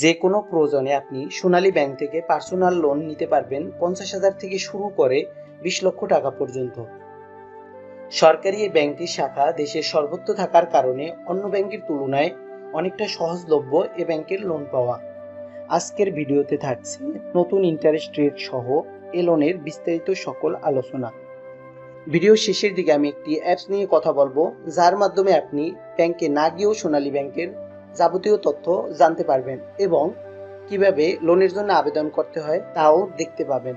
যে কোনো প্রয়োজনে আপনি সোনালী ব্যাংক থেকে পার্সোনাল লোন নিতে পারবেন পঞ্চাশ হাজার থেকে শুরু করে বিশ লক্ষ টাকা পর্যন্ত। সরকারি এই ব্যাংকটির শাখা দেশের সর্বত্র থাকার কারণে অন্য ব্যাংকের তুলনায় অনেকটা সহজলভ্য এ ব্যাংকের লোন পাওয়া। আজকের ভিডিওতে থাকছে নতুন ইন্টারেস্ট রেট সহ এ লোনের বিস্তারিত সকল আলোচনা। ভিডিও শেষের দিকে আমি একটি অ্যাপস নিয়ে কথা বলব, যার মাধ্যমে আপনি ব্যাংকে না গিয়েও সোনালী ব্যাংকের যাবতীয় তথ্য জানতে পারবেন এবং কীভাবে লোনের জন্য আবেদন করতে হয় তাও দেখতে পাবেন।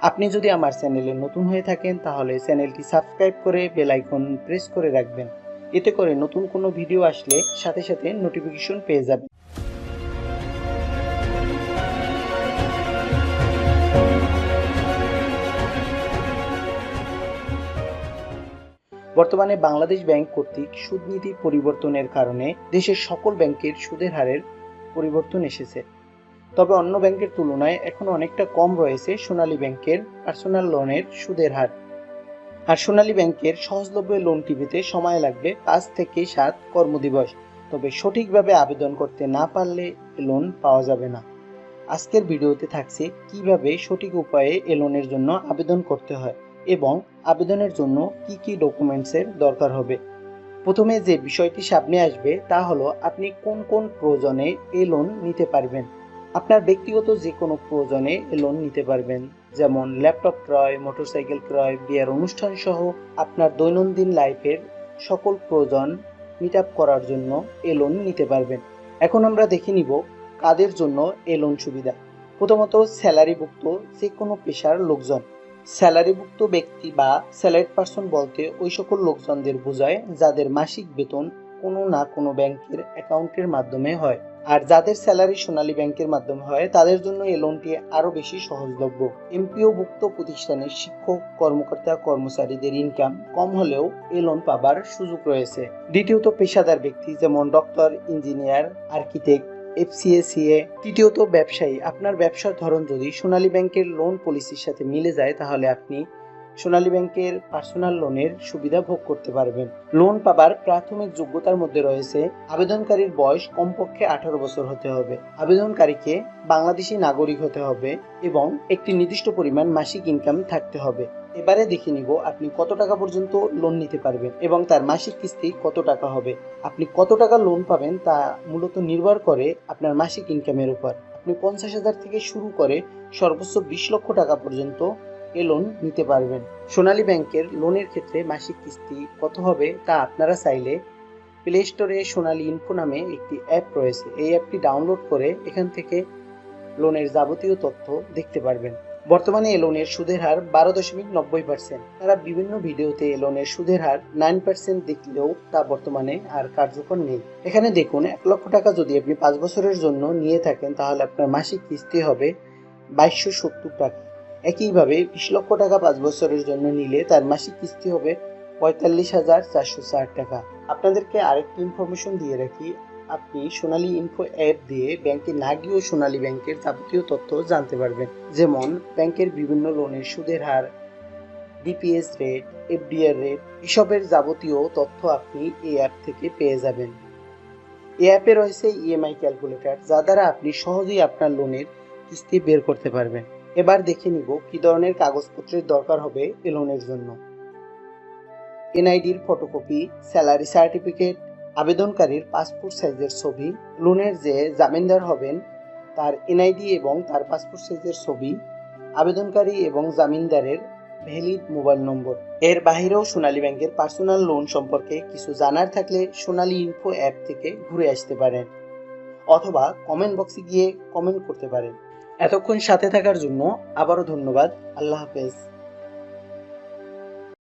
আপনি যদি আমার চ্যানেলে নতুন হয়ে থাকেন, তাহলে চ্যানেলটি সাবস্ক্রাইব করে বেল আইকন প্রেস করে রাখবেন। এতে করে নতুন কোনো ভিডিও আসলে সাথে সাথে নোটিফিকেশন পেয়ে যাবেন। বর্তমানে বাংলাদেশ ব্যাংক কর্তৃক সুদ নীতি পরিবর্তনের কারণে দেশের সকল ব্যাংকের সুদের হারের পরিবর্তন এসেছে। তবে অন্য ব্যাংকের তুলনায় এখন অনেকটা কম রয়েছে সোনালী ব্যাংকের পার্সোনাল লোনের সুদের হার। আর সোনালী ব্যাংকের সহজলভ্য লোনটি পেতে সময় লাগবে পাঁচ থেকে সাত কর্মদিবস। তবে সঠিকভাবে আবেদন করতে না পারলে লোন পাওয়া যাবে না। আজকের ভিডিওতে থাকছে কীভাবে সঠিক উপায়ে এ লোনের জন্য আবেদন করতে হয়। এবং আবেদনের জন্য কি কি ডকুমেন্টসের দরকার হবে? প্রথমে যে বিষয়টি সামনে আসবে তা হলো আপনি কোন কোন প্রয়োজনে এ লোন নিতে পারবেন। আপনার ব্যক্তিগত যে কোনো প্রয়োজনে এ লোন নিতে পারবেন। যেমন ল্যাপটপ ক্রয় মোটরসাইকেল ক্রয়, বিয়ের অনুষ্ঠান সহ আপনার দৈনন্দিন লাইফের সকল প্রয়োজন মিট আপ করার জন্য এ লোন নিতে পারবেন। এখন আমরা দেখে নিব কাদের জন্য এ লোন সুবিধা। প্রথমত স্যালারিভুক্ত যে কোনো পেশার লোকজন। স্যালারিভুক্ত ব্যক্তি বা স্যালারিড পার্সন বলতে ওই সকল লোকজনদের বোঝায় যাদের মাসিক বেতন কোনো না কোনো ব্যাংকের অ্যাকাউন্টের মাধ্যমে হয়। আর যাদের স্যালারি সোনালী ব্যাংকের মাধ্যমে হয়, তাদের জন্য এই লোনটি আরও বেশি সহজলভ্য। এমপিও ভুক্ত প্রতিষ্ঠানের শিক্ষক, কর্মকর্তা, কর্মচারীদের ইনকাম কম হলেও এই লোন পাবার সুযোগ রয়েছে। দ্বিতীয়ত পেশাদার ব্যক্তি যেমন ডক্টর ইঞ্জিনিয়ার আর্কিটেক্ট এফসিএসিএ তৃতীয়ত, ব্যবসায়ী। আপনার ব্যবসার ধরন যদি সোনালী ব্যাংকের লোন পলিসির সাথে মিলে যায়, তাহলে আপনি সোনালী ব্যাংকের পার্সোনাল লোনের সুবিধা ভোগ করতে পারবেন। লোন পাবার প্রাথমিক যোগ্যতার মধ্যে রয়েছে আবেদনকারীর বয়স কমপক্ষে আঠারো বছর হতে হবে। আবেদনকারীকে বাংলাদেশি নাগরিক হতে হবে এবং একটি নির্দিষ্ট পরিমাণ মাসিক ইনকাম থাকতে হবে। এবারে দেখে নিব আপনি কত টাকা পর্যন্ত লোন নিতে পারবেন এবং তার মাসিক কিস্তি কত টাকা হবে। আপনি কত টাকা লোন পাবেন তা মূলত নির্ভর করে আপনার মাসিক ইনকামের উপর। আপনি পঞ্চাশ হাজার থেকে শুরু করে সর্বোচ্চ বিশ লক্ষ টাকা পর্যন্ত এ লোন নিতে পারবেন। সোনালী ব্যাংকের লোনের ক্ষেত্রে মাসিক কিস্তি কত হবে তা আপনারা চাইলে প্লে স্টোরে সোনালী ইনফো নামে একটি অ্যাপ রয়েছে। এই অ্যাপটি ডাউনলোড করে এখান থেকে লোনের যাবতীয় তথ্য দেখতে পারবেন। বর্তমানে এ লোনের সুদের হার বারো দশমিক নব্বই পার্সেন্ট তারা বিভিন্ন ভিডিওতে এ লোনের সুদের হার নাইন পার্সেন্ট দেখলেও তা বর্তমানে আর কার্যকর নেই। এখানে দেখুন, এক লক্ষ টাকা যদি আপনি পাঁচ বছরের জন্য নিয়ে থাকেন, তাহলে আপনার মাসিক কিস্তি হবে বাইশশো সত্তর টাকা। একইভাবে বিশ লক্ষ টাকা পাঁচ বছরের জন্য নিলে তার মাসিক কিস্তি হবে পঁয়তাল্লিশ হাজার চারশো ষাট টাকা। আপনাদেরকে আরেকটি ইনফরমেশন দিয়ে রাখি আপনি সোনালী ইনফো অ্যাপ দিয়ে ব্যাংকে না গিয়েও সোনালী ব্যাংকের যাবতীয় তথ্য জানতে পারবেন। যেমন, ব্যাংকের বিভিন্ন লোনের সুদের হার ডিপিএস রেট এফডিআর রেট এসবের যাবতীয় তথ্য আপনি এই অ্যাপ থেকে পেয়ে যাবেন। এই অ্যাপে রয়েছে ইএমআই ক্যালকুলেটর যা দ্বারা আপনি সহজেই আপনার লোনের কিস্তি বের করতে পারবেন। এবার দেখে নিব কি ধরনের কাগজপত্রের দরকার হবে এ লোনের জন্য। এনআইডির ফটোকপি স্যালারি সার্টিফিকেট আবেদনকারীর পাসপোর্ট সাইজের ছবি, লোনের যে জামিনদার হবেন তার এনআইডি এবং তার পাসপোর্ট সাইজের ছবি, আবেদনকারী এবং জামিনদারের ভ্যালিড মোবাইল নম্বর। এর বাহিরেও সোনালী ব্যাংকের পার্সোনাল লোন সম্পর্কে কিছু জানার থাকলে সোনালী ইনফো অ্যাপ থেকে ঘুরে আসতে পারেন অথবা কমেন্ট বক্সে গিয়ে কমেন্ট করতে পারেন। এতক্ষণ সাথে থাকার জন্য আবারও ধন্যবাদ। আল্লাহ হাফেজ।